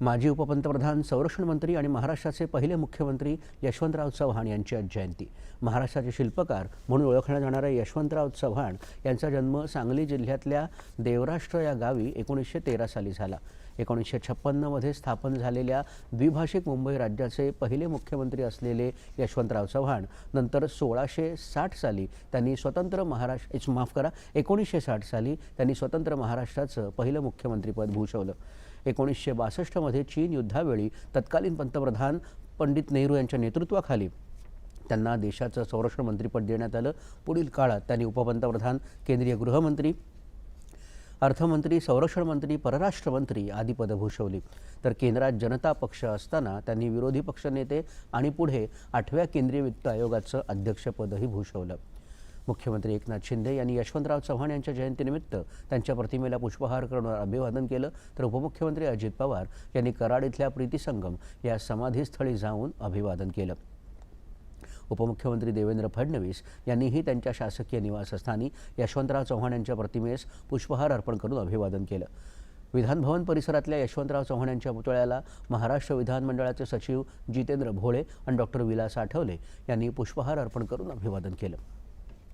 माजी उपपंतप्रधान संरक्षण मंत्री आणि महाराष्ट्राचे पहिले मुख्यमंत्री यशवंतराव चव्हाण यांची आज जयंती. महाराष्ट्राचे शिल्पकार म्हणून ओळखल्या जाणाऱ्या यशवंतराव चव्हाण यांचा जन्म सांगली जिल्ह्यातल्या देवराष्ट्र या गावी एकोणीसशे तेरा साली झाला. एकोणीसशे छप्पन्नमध्ये स्थापन झालेल्या द्विभाषिक मुंबई राज्याचे पहिले मुख्यमंत्री असलेले यशवंतराव चव्हाण नंतर सोळाशे साठ साली त्यांनी स्वतंत्र महाराष्ट्र माफ करा एकोणीसशे साठ साली त्यांनी स्वतंत्र महाराष्ट्राचं पहिलं मुख्यमंत्रीपद भूषवलं. एकोणीसशे बासष्टमध्ये चीन युद्धावेळी तत्कालीन पंतप्रधान पंडित नेहरू यांच्या नेतृत्वाखाली त्यांना देशाचं संरक्षण मंत्रीपद देण्यात आलं. पुढील काळात त्यांनी उपपंतप्रधान केंद्रीय गृहमंत्री अर्थमंत्री संरक्षण मंत्री परराष्ट्र मंत्री आदी पदं भूषवली. तर केंद्रात जनता पक्ष असताना त्यांनी विरोधी पक्षनेते आणि पुढे आठव्या केंद्रीय वित्त आयोगाचं अध्यक्षपदही भूषवलं. मुख्यमंत्री एकनाथ शिंदे यांनी यशवंतराव चव्हाण यांच्या जयंतीनिमित्त त्यांच्या प्रतिमेला पुष्पहार करून अभिवादन केलं. तर उपमुख्यमंत्री अजित पवार यांनी कराड इथल्या प्रीतीसंगम या समाधीस्थळी जाऊन अभिवादन केलं. उपमुख्यमंत्री देवेंद्र फडणवीस यांनीही त्यांच्या शासकीय निवासस्थानी यशवंतराव चव्हाण यांच्या प्रतिमेस पुष्पहार अर्पण करून अभिवादन केलं. विधानभवन परिसरातल्या यशवंतराव चव्हाण यांच्या पुतळ्याला महाराष्ट्र विधानमंडळाचे सचिव जितेंद्र भोळे आणि डॉक्टर विलास आठवले यांनी पुष्पहार अर्पण करून अभिवादन केलं.